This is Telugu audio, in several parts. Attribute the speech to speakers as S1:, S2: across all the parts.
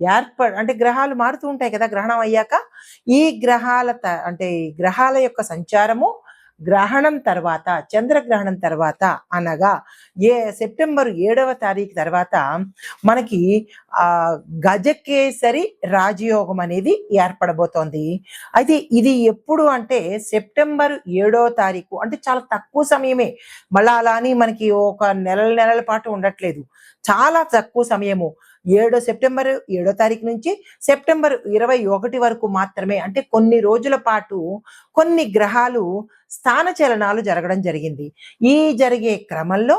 S1: ఏర్ప అంటే గ్రహాలు మారుతూ ఉంటాయి కదా గ్రహణం అయ్యాక ఈ గ్రహాల త- అంటే గ్రహాల యొక్క సంచారము గ్రహణం తర్వాత చంద్రగ్రహణం తర్వాత అనగా ఏ సెప్టెంబర్ ఏడవ తారీఖు తర్వాత మనకి ఆ గజకేసరి రాజయోగం అనేది ఏర్పడబోతోంది. అయితే ఇది ఎప్పుడు అంటే సెప్టెంబర్ ఏడో తారీఖు అంటే చాలా తక్కువ సమయమే. మళ్ళా అలా అని మనకి ఒక నెలల నెలల పాటు ఉండట్లేదు. చాలా తక్కువ సమయము. ఏడో సెప్టెంబర్ ఏడో తారీఖు నుంచి సెప్టెంబర్ ఇరవై ఒకటి వరకు మాత్రమే అంటే కొన్ని రోజుల పాటు కొన్ని గ్రహాలు స్థాన చలనాలు జరగడం జరిగింది. ఈ జరిగే క్రమంలో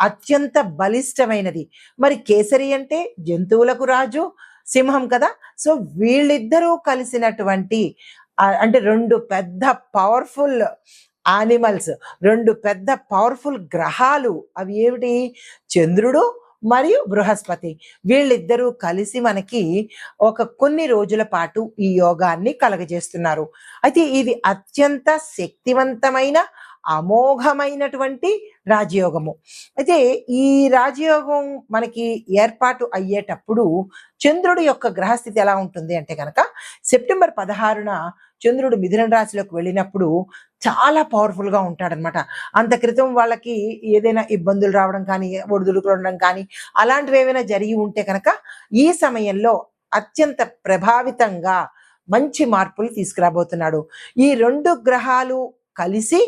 S1: అత్యంత బలిష్టమైనది. మరి కేసరి అంటే జంతువులకు రాజు సింహం కదా? సో వీళ్ళిద్దరూ కలిసినటువంటి అంటే రెండు పెద్ద పవర్ఫుల్ యానిమల్స్ రెండు పెద్ద పవర్ఫుల్ గ్రహాలు. అవి ఏమిటి? చంద్రుడు మరియు బృహస్పతి. వీళ్ళిద్దరూ కలిసి మనకి ఒక కొన్ని రోజుల పాటు ఈ యోగాన్ని కలగజేస్తున్నారు. అయితే ఇది అత్యంత శక్తివంతమైన అమోఘమైనటువంటి రాజయోగము. అయితే ఈ రాజయోగం మనకి ఏర్పాటు అయ్యేటప్పుడు చంద్రుడి యొక్క గ్రహస్థితి ఎలా ఉంటుంది అంటే కనుక సెప్టెంబర్ పదహారున చంద్రుడు మిథున రాశిలోకి వెళ్ళినప్పుడు చాలా పవర్ఫుల్గా ఉంటాడనమాట అంత క్రితం వాళ్ళకి ఏదైనా ఇబ్బందులు రావడం కానీ ఒడిదుడుకులు ఉండడం కానీ అలాంటివి ఏమైనా జరిగి ఉంటే కనుక ఈ సమయంలో అత్యంత ప్రభావితంగా మంచి మార్పులు తీసుకురాబోతున్నాడు. ఈ రెండు గ్రహాలు కలిసి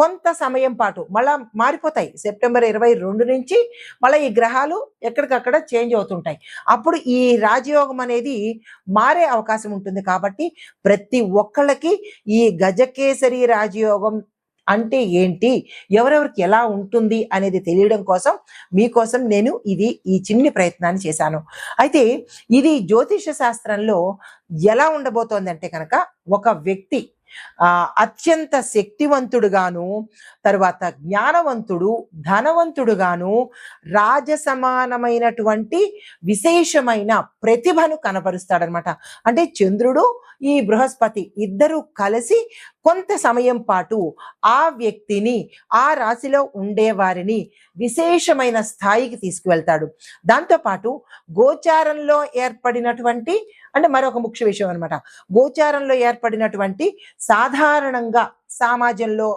S1: కొంత సమయం పాటు మళ్ళా మారిపోతాయి. సెప్టెంబర్ ఇరవై రెండు నుంచి మళ్ళీ ఈ గ్రహాలు ఎక్కడికక్కడ చేంజ్ అవుతుంటాయి. అప్పుడు ఈ రాజయోగం అనేది మారే అవకాశం ఉంటుంది కాబట్టి ప్రతి ఒక్కళ్ళకి ఈ గజకేసరి రాజయోగం అంటే ఏంటి? ఎవరెవరికి ఎలా ఉంటుంది అనేది తెలియడం కోసం మీకోసం నేను ఇది ఈ చిన్ని ప్రయత్నాన్ని చేశాను. అయితే ఇది జ్యోతిష శాస్త్రంలో ఎలా ఉండబోతోంది అంటే కనుక ఒక వ్యక్తి అత్యంత శక్తివంతుడుగాను తర్వాత జ్ఞానవంతుడు ధనవంతుడుగాను రాజసమానమైనటువంటి విశేషమైన ప్రతిభను కనపరుస్తాడనమాట. అంటే చంద్రుడు ఈ బృహస్పతి ఇద్దరు కలిసి కొంత సమయం పాటు ఆ వ్యక్తిని ఆ రాశిలో ఉండే వారిని విశేషమైన స్థాయికి తీసుకువెళ్తాడు. దాంతోపాటు గోచారంలో ఏర్పడినటువంటి అంటే మరొక ముఖ్య విషయం అనమాట గోచారంలో ఏర్పడినటువంటి సాధారణంగా సమాజంలో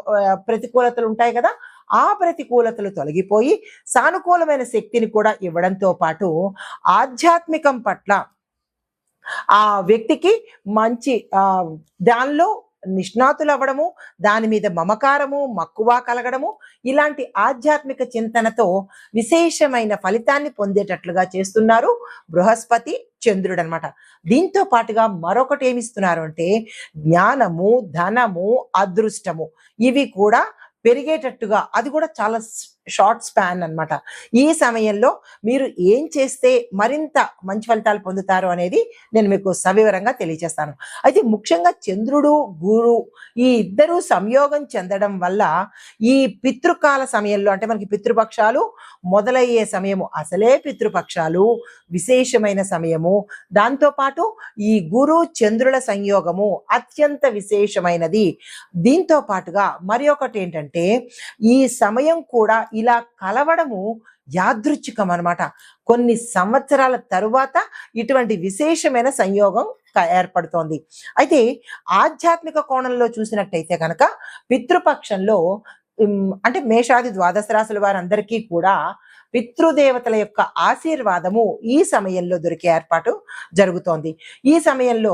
S1: ప్రతికూలతలు ఉంటాయి కదా ఆ ప్రతికూలతలు తొలగిపోయి సానుకూలమైన శక్తిని కూడా ఇవ్వడంతో పాటు ఆధ్యాత్మికం పట్ల ఆ వ్యక్తికి మంచి ఆ దానిలో నిష్ణాతులు అవ్వడము దాని మీద మమకారము మక్కువ కలగడము ఇలాంటి ఆధ్యాత్మిక చింతనతో విశేషమైన ఫలితాన్ని పొందేటట్లుగా చేస్తున్నారు బృహస్పతి చంద్రుడు అనమాట దీంతో పాటుగా మరొకటి ఏమిస్తున్నారు అంటే జ్ఞానము ధనము అదృష్టము ఇవి కూడా పెరిగేటట్టుగా అది కూడా చాలా షార్ట్ స్పాన్ అన్నమాట. ఈ సమయంలో మీరు ఏం చేస్తే మరింత మంచి ఫలితాలు పొందుతారు అనేది నేను మీకు సవివరంగా తెలియజేస్తాను. అయితే ముఖ్యంగా చంద్రుడు గురు ఈ ఇద్దరు సంయోగం చెందడం వల్ల ఈ పితృకాల సమయంలో అంటే మనకి పితృపక్షాలు మొదలయ్యే సమయము అసలే పితృపక్షాలు విశేషమైన సమయము. దాంతోపాటు ఈ గురు చంద్రుల సంయోగము అత్యంత విశేషమైనది. దీంతో పాటుగా మరి ఒకటి ఏంటంటే ఈ సమయం కూడా ఇలా కలవడము యాదృచ్ఛికం అన్నమాట. కొన్ని సంవత్సరాల తరువాత ఇటువంటి విశేషమైన సంయోగం ఏర్పడుతోంది. అయితే ఆధ్యాత్మిక కోణంలో చూసినట్టయితే కనుక పితృపక్షంలో అంటే మేషాది ద్వాదశ రాశుల వారందరికీ కూడా పితృదేవతల యొక్క ఆశీర్వాదము ఈ సమయంలో దొరికే ఏర్పాటు జరుగుతోంది. ఈ సమయంలో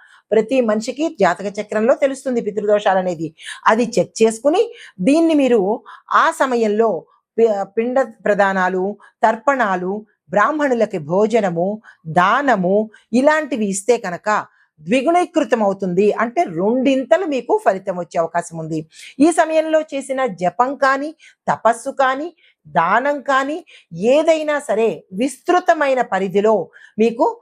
S1: ప్రతి మనిషికి జాతక చక్రంలో తెలుస్తుంది పితృదోషాలు అనేది. అది చెక్ చేసుకుని దీన్ని మీరు ఆ సమయంలో పి- పిండ ప్రదానాలు తర్పణాలు బ్రాహ్మణులకి భోజనము దానము ఇలాంటివి ఇస్తే కనుక ద్విగుణీకృతం అవుతుంది. అంటే రెండింతలు మీకు ఫలితం వచ్చే అవకాశం ఉంది. ఈ సమయంలో చేసిన జపం కానీ తపస్సు కానీ దానం కానీ ఏదైనా సరే విస్తృతమైన పరిధిలో మీకు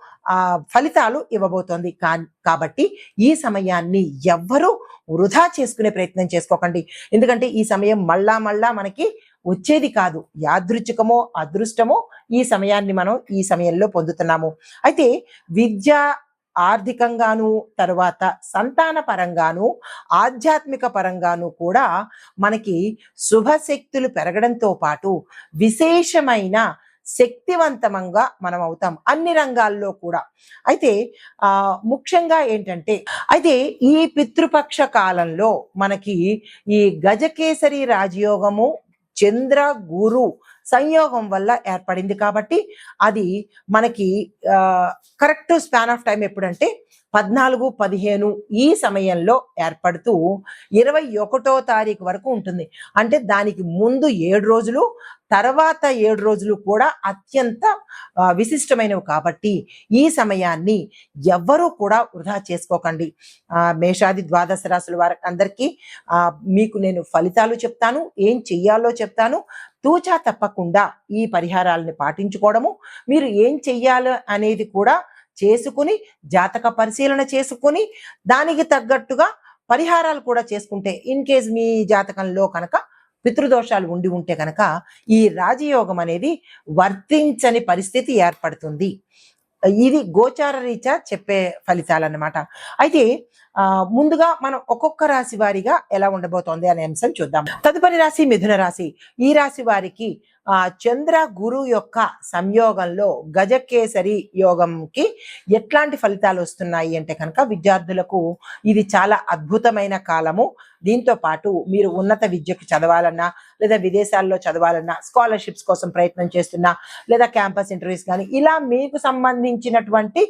S1: ఫలితాలు ఇవ్వబోతోంది. కా కాబట్టి ఈ సమయాన్ని ఎవ్వరూ వృధా చేసుకునే ప్రయత్నం చేసుకోకండి. ఎందుకంటే ఈ సమయం మళ్ళా మళ్ళా మనకి వచ్చేది కాదు. యాదృచ్ఛికమో అదృష్టమో ఈ సమయాన్ని మనం ఈ సమయంలో పొందుతున్నాము. అయితే విద్య ఆర్థికంగాను తర్వాత సంతాన పరంగాను ఆధ్యాత్మిక పరంగాను కూడా మనకి శుభశక్తులు పెరగడంతో పాటు విశేషమైన శక్తివంతమంగా మనం అవుతాం అన్ని రంగాల్లో కూడా. అయితే ఆ ముఖ్యంగా ఏంటంటే అయితే ఈ పితృపక్ష కాలంలో మనకి ఈ గజకేసరి రాజయోగము చంద్ర గురు సంయోగం వల్ల ఏర్పడింది కాబట్టి అది మనకి కరెక్ట్ స్పాన్ ఆఫ్ టైం ఎప్పుడంటే పద్నాలుగు పదిహేను ఈ సమయంలో ఏర్పడుతూ ఇరవై ఒకటో తారీఖు వరకు ఉంటుంది. అంటే దానికి ముందు ఏడు రోజులు తర్వాత ఏడు రోజులు కూడా అత్యంత విశిష్టమైనవి కాబట్టి ఈ సమయాన్ని ఎవ్వరూ కూడా వృధా చేసుకోకండి. మేషాది ద్వాదశ రాశుల వారికి అందరికీ మీకు నేను ఫలితాలు చెప్తాను ఏం చెయ్యాలో చెప్తాను. తూచా తప్పకుండా ఈ పరిహారాలను పాటించుకోవడము మీరు ఏం చెయ్యాలి అనేది కూడా చేసుకుని జాతక పరిశీలన చేసుకుని దానికి తగ్గట్టుగా పరిహారాలు కూడా చేసుకుంటే ఇన్ కేస్ మీ జాతకంలో కనుక పితృదోషాలు ఉండి ఉంటే కనుక ఈ రాజయోగం అనేది వర్తించని పరిస్థితి ఏర్పడుతుంది. ఇది గోచార రీత్యా చెప్పే ఫలితాలు అన్నమాట అయితే ఆ, ముందుగా మనం ఒక్కొక్క రాశి వారిగా ఎలా ఉండబోతోంది అనే అంశం చూద్దాం. తదుపరి రాశి మిథున రాశి. ఈ రాశి వారికి చంద్ర గురు యొక్క సంయోగంలో గజకేసరి యోగంకి ఎట్లాంటి ఫలితాలు వస్తున్నాయి అంటే కనుక విద్యార్థులకు ఇది చాలా అద్భుతమైన కాలము. దీంతో పాటు మీరు ఉన్నత విద్యకు చదవాలన్నా లేదా విదేశాల్లో చదవాలన్నా స్కాలర్షిప్స్ కోసం ప్రయత్నం చేస్తున్నా లేదా క్యాంపస్ ఇంటర్వ్యూస్ కానీ ఇలా మీకు సంబంధించినటువంటి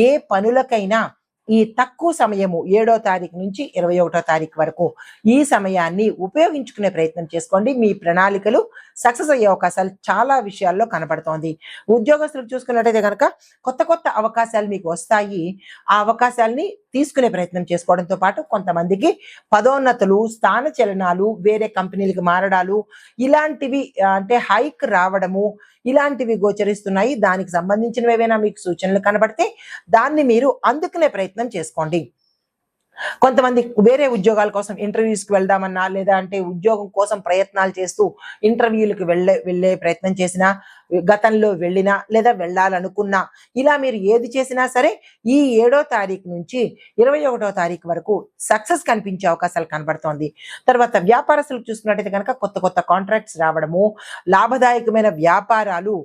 S1: ఏ పనులకైనా ఈ తక్కువ సమయము ఏడో తారీఖు నుంచి ఇరవై ఒకటో తారీఖు వరకు ఈ సమయాన్ని ఉపయోగించుకునే ప్రయత్నం చేసుకోండి. మీ ప్రణాళికలు సక్సెస్ అయ్యే అవకాశాలు చాలా విషయాల్లో కనబడుతోంది. ఉద్యోగస్తులకు చూసుకున్నట్టయితే కనుక కొత్త కొత్త అవకాశాలు మీకు వస్తాయి. ఆ అవకాశాలని తీసుకునే ప్రయత్నం చేసుకోవడంతో పాటు కొంతమందికి పదోన్నతులు స్థాన చలనాలు వేరే కంపెనీలకు మారడాలు ఇలాంటివి అంటే హైక్ రావడము ఇలాంటివి గోచరిస్తున్నాయి. దానికి సంబంధించినవి ఏవైనా మీకు సూచనలు కనబడితే దాన్ని మీరు అందుకునే ప్రయత్నం చేసుకోండి. కొంతమంది వేరే ఉద్యోగాల కోసం ఇంటర్వ్యూస్కి వెళ్దామన్నా లేదా అంటే ఉద్యోగం కోసం ప్రయత్నాలు చేస్తూ ఇంటర్వ్యూలకు వెళ్ళే వెళ్ళే ప్రయత్నం చేసినా గతంలో వెళ్ళినా లేదా వెళ్ళాలనుకున్నా ఇలా మీరు ఏది చేసినా సరే ఈ ఏడో తారీఖు నుంచి ఇరవై ఒకటో తారీఖు వరకు సక్సెస్ కనిపించే అవకాశాలు కనబడుతోంది. తర్వాత వ్యాపారస్తులకు చూసుకున్నట్టయితే కనుక కొత్త కొత్త కాంట్రాక్ట్స్ రావడము లాభదాయకమైన వ్యాపారాలు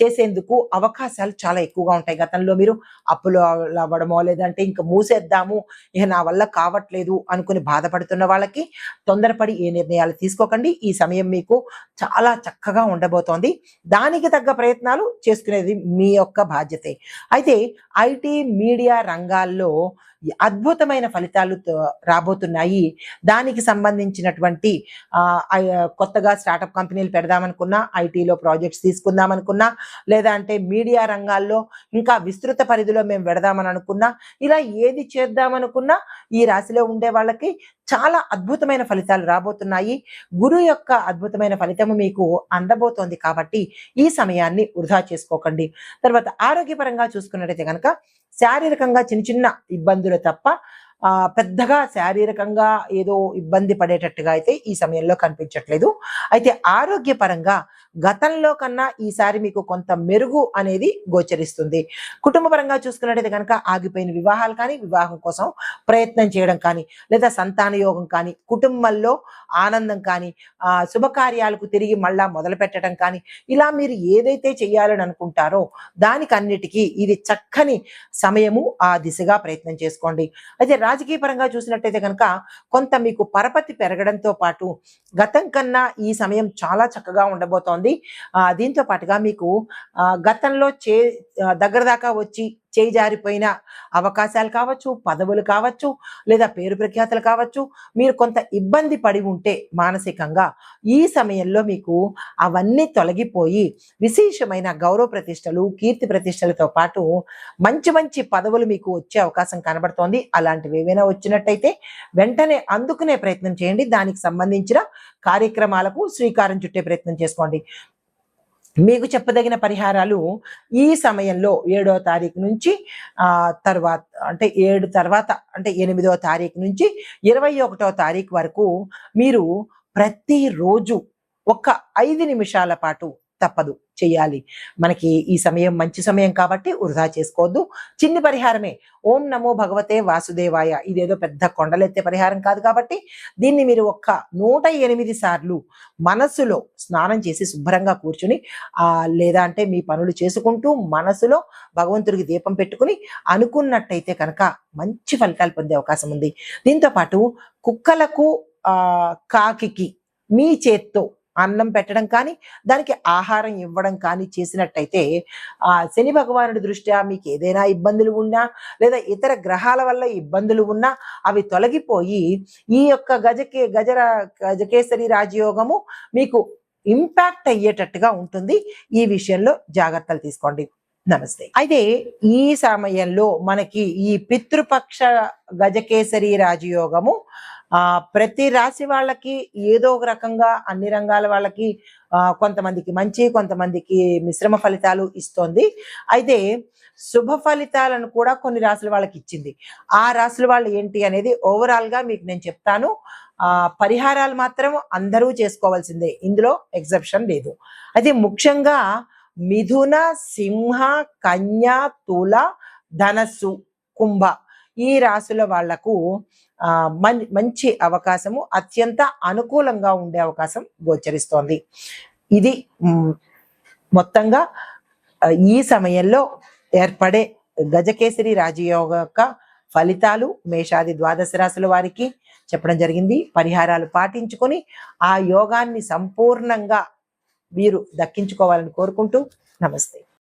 S1: చేసేందుకు అవకాశాలు చాలా ఎక్కువగా ఉంటాయి. గతంలో మీరు అప్పులు అవ్వడమో లేదంటే ఇంకా మూసేద్దాము ఇక నా వల్ల కావట్లేదు అనుకుని బాధపడుతున్న వాళ్ళకి తొందరపడి ఏ నిర్ణయాలు తీసుకోకండి. ఈ సమయం మీకు చాలా చక్కగా ఉండబోతోంది. దానికి తగ్గ ప్రయత్నాలు చేసుకునేది మీ యొక్క బాధ్యతే. అయితే ఐటీ మీడియా రంగాల్లో అద్భుతమైన ఫలితాలు రాబోతున్నాయి. దానికి సంబంధించినటువంటి కొత్తగా స్టార్టప్ కంపెనీలు పెడదామనుకున్నా ఐటీలో ప్రాజెక్ట్స్ తీసుకుందామనుకున్నా లేదా అంటే మీడియా రంగాల్లో ఇంకా విస్తృత పరిధిలో మేము పెడదామని అనుకున్నా ఇలా ఏది చేద్దామనుకున్నా ఈ రాశిలో ఉండే వాళ్ళకి చాలా అద్భుతమైన ఫలితాలు రాబోతున్నాయి. గురు యొక్క అద్భుతమైన ఫలితము మీకు అందబోతోంది కాబట్టి ఈ సమయాన్ని వృధా చేసుకోకండి. తర్వాత ఆరోగ్యపరంగా చూసుకున్నట్టయితే కనుక శారీరకంగా చిన్న చిన్న ఇబ్బందులు తప్ప ఆ, పెద్దగా శారీరకంగా ఏదో ఇబ్బంది పడేటట్టుగా అయితే ఈ సమయంలో కనిపించట్లేదు. అయితే ఆరోగ్యపరంగా గతంలో కన్నా ఈసారి మీకు కొంత మెరుగు అనేది గోచరిస్తుంది. కుటుంబ పరంగా చూసుకున్నట్టయితే కనుక ఆగిపోయిన వివాహాలు కానీ వివాహం కోసం ప్రయత్నం చేయడం కానీ లేదా సంతాన యోగం కానీ కుటుంబంలో ఆనందం కానీ ఆ, శుభకార్యాలకు తిరిగి మళ్ళా మొదలు పెట్టడం కానీ ఇలా మీరు ఏదైతే చేయాలని అనుకుంటారో దానికన్నిటికీ ఇది చక్కని సమయము ఆ దిశగా ప్రయత్నం చేసుకోండి. అయితే రాజకీయ పరంగా చూసినట్టయితే కనుక కొంత మీకు పరపతి పెరగడంతో పాటు గతం కన్నా ఈ సమయం చాలా చక్కగా ఉండబోతోంది. ఉంటుంది దీంతో పాటుగా మీకు గతంలో చే దగ్గర దాకా వచ్చి చేయి జారిపోయిన అవకాశాలు కావచ్చు పదవులు కావచ్చు లేదా పేరు ప్రఖ్యాతలు కావచ్చు మీరు కొంత ఇబ్బంది పడి ఉంటే మానసికంగా ఈ సమయంలో మీకు అవన్నీ తొలగిపోయి విశేషమైన గౌరవ ప్రతిష్టలు కీర్తి ప్రతిష్టలతో పాటు మంచి మంచి పదవులు మీకు వచ్చే అవకాశం కనబడుతోంది. అలాంటివి ఏవైనా వచ్చినట్టయితే వెంటనే అందుకునే ప్రయత్నం చేయండి. దానికి సంబంధించిన కార్యక్రమాలకు శ్రీకారం చుట్టే ప్రయత్నం చేసుకోండి. మీకు చెప్పదగిన పరిహారాలు ఈ సమయంలో ఏడో తారీఖు నుంచి తర్వాత అంటే ఏడు తర్వాత అంటే ఎనిమిదో తారీఖు నుంచి ఇరవై ఒకటో తారీఖు వరకు మీరు ప్రతిరోజు ఒక ఐదు నిమిషాల పాటు తప్పదు. చేయాలి మనకి ఈ సమయం మంచి సమయం కాబట్టి వృధా చేసుకోవద్దు. చిన్ని పరిహారమే. ఓం నమో భగవతే వాసుదేవాయ. ఇదేదో పెద్ద కొండలెత్తే పరిహారం కాదు కాబట్టి దీన్ని మీరు ఒక్క నూట ఎనిమిది సార్లు మనస్సులో స్నానం చేసి శుభ్రంగా కూర్చుని ఆ లేదా అంటే మీ పనులు చేసుకుంటూ మనసులో భగవంతుడికి దీపం పెట్టుకుని అనుకున్నట్టయితే కనుక మంచి ఫలితాలు పొందే అవకాశం ఉంది. దీంతో పాటు కుక్కలకు ఆ కాకికి మీ చేత్తో అన్నం పెట్టడం కానీ దానికి ఆహారం ఇవ్వడం కానీ చేసినట్టయితే ఆ శని భగవానుడి దృష్ట్యా మీకు ఏదైనా ఇబ్బందులు ఉన్నా లేదా ఇతర గ్రహాల వల్ల ఇబ్బందులు ఉన్నా అవి తొలగిపోయి ఈ యొక్క గజకే గజర గజకేసరి రాజయోగము మీకు ఇంపాక్ట్ అయ్యేటట్టుగా ఉంటుంది. ఈ విషయంలో జాగ్రత్తలు తీసుకోండి. నమస్తే. అయితే ఈ సమయంలో మనకి ఈ పితృపక్ష గజకేసరి రాజయోగము ప్రతి రాశి వాళ్ళకి ఏదో ఒక రకంగా అన్ని రంగాల వాళ్ళకి ఆ, కొంతమందికి మంచి కొంతమందికి మిశ్రమ ఫలితాలు ఇస్తోంది. అయితే శుభ ఫలితాలను కూడా కొన్ని రాసుల వాళ్ళకి ఇచ్చింది. ఆ రాసుల వాళ్ళు ఏంటి అనేది ఓవరాల్గా మీకు నేను చెప్తాను. ఆ పరిహారాలు మాత్రం అందరూ చేసుకోవాల్సిందే. ఇందులో ఎగ్జెప్షన్ లేదు. అయితే ముఖ్యంగా మిథున సింహ కన్య తుల ధనస్సు కుంభ ఈ రాశుల వాళ్ళకు మంచి అవకాశము అత్యంత అనుకూలంగా ఉండే అవకాశం గోచరిస్తోంది. ఇది మొత్తంగా ఈ సమయంలో ఏర్పడే గజకేసరి రాజయోగ యొక్క ఫలితాలు మేషాది ద్వాదశ రాశుల వారికి చెప్పడం జరిగింది. పరిహారాలు పాటించుకొని ఆ యోగాన్ని సంపూర్ణంగా వీరు దక్కించుకోవాలని కోరుకుంటూ నమస్తే.